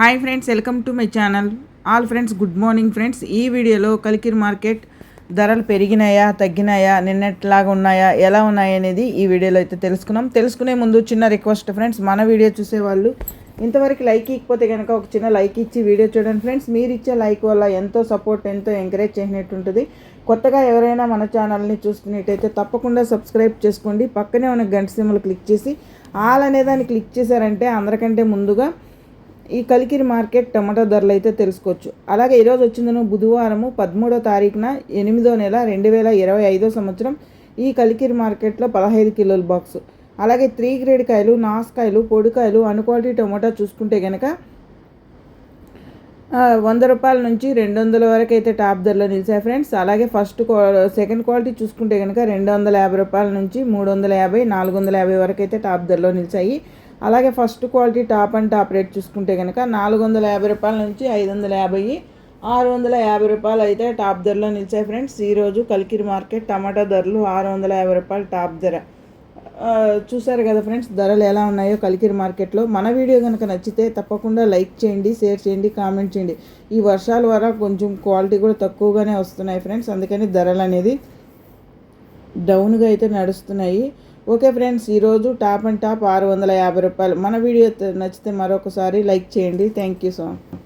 Hi friends welcome to my channel. All friends good morning friends. ఈ వీడియోలో Kalikiri market ధరలు పెరిగినాయా తగ్గినాయా నిన్నట్లాగా ఉన్నాయా ఎలా ఉన్నాయా అనేది ఈ వీడియోలో అయితే తెలుసుకున్నాం. తెలుసుకునే ముందు చిన్న రిక్వెస్ట్ ఫ్రెండ్స్ మన వీడియో చూసేవాళ్ళు ఇంతవరకు లైక్ ఇకపోతే కనుక ఒక చిన్న లైక్ ఇచ్చి వీడియో చూడండి ఫ్రెండ్స్. మీరు ఇచ్చే లైక్ వల్ల ఎంతో సపోర్ట్ ఎంతో ఎంకరేజ్ చేసినట్టు ఉంటుంది. కొత్తగా ఎవరైనా మన ఛానల్ని చూస్తున్నట్టయితే తప్పకుండా సబ్స్క్రైబ్ చేసుకోండి. పక్కనే ఉన్న గంట సింబల్ క్లిక్ చేసి ఆల్ అనే దాన్ని క్లిక్ చేశారంటే అందరికంటే ముందుగా ఈ కలికిరి మార్కెట్ టమాటో ధరలు అయితే తెలుసుకోవచ్చు. అలాగే ఈరోజు వచ్చిందను బుధవారము పదమూడో తారీఖున ఎనిమిదో నెల రెండు వేల ఇరవై ఐదో సంవత్సరం ఈ కలికిరి మార్కెట్లో పదహైదు కిలోల బాక్స్. అలాగే త్రీ గ్రేడ్ కాయలు నాసుకాయలు పొడికాయలు అన్ క్వాలిటీ టమాటా చూసుకుంటే కనుక వంద రూపాయల నుంచి రెండు వందల వరకు అయితే టాప్ ధరలో నిలిచాయి ఫ్రెండ్స్. అలాగే ఫస్ట్ క్వా- సెకండ్ క్వాలిటీ చూసుకుంటే కనుక రెండు వందల యాభై రూపాయల నుంచి మూడు వందల యాభై నాలుగు వందల యాభై వరకు అయితే టాప్ ధరలో నిలిచాయి. అలాగే first quality top and top rate చూసుకుంటే కనుక నాలుగు వందల యాభై రూపాయల నుంచి ఐదు వందల యాభై ఆరు వందల యాభై రూపాయలు అయితే టాప్ ధరలో నిలిచాయి ఫ్రెండ్స్. ఈరోజు కలికిరి మార్కెట్ టమాటా ధరలు ఆరు వందల యాభై రూపాయలు టాప్ ధర. చూసారు కదా ఫ్రెండ్స్ ధరలు ఎలా ఉన్నాయో కలికిరి మార్కెట్లో. మన వీడియో కనుక నచ్చితే తప్పకుండా లైక్ చేయండి షేర్ చేయండి కామెంట్ చేయండి. ఈ వర్షాల వల్ల కొంచెం క్వాలిటీ కూడా తక్కువగానే వస్తున్నాయి ఫ్రెండ్స్ అందుకని ధరలు అనేది డౌన్గా అయితే నడుస్తున్నాయి. ఓకే ఫ్రెండ్స్ ఈరోజు టాప్ అండ్ టాప్ ఆరు వందల యాభై రూపాయలు. మన వీడియో నచ్చితే మరొకసారి లైక్ చేయండి. Thank you so much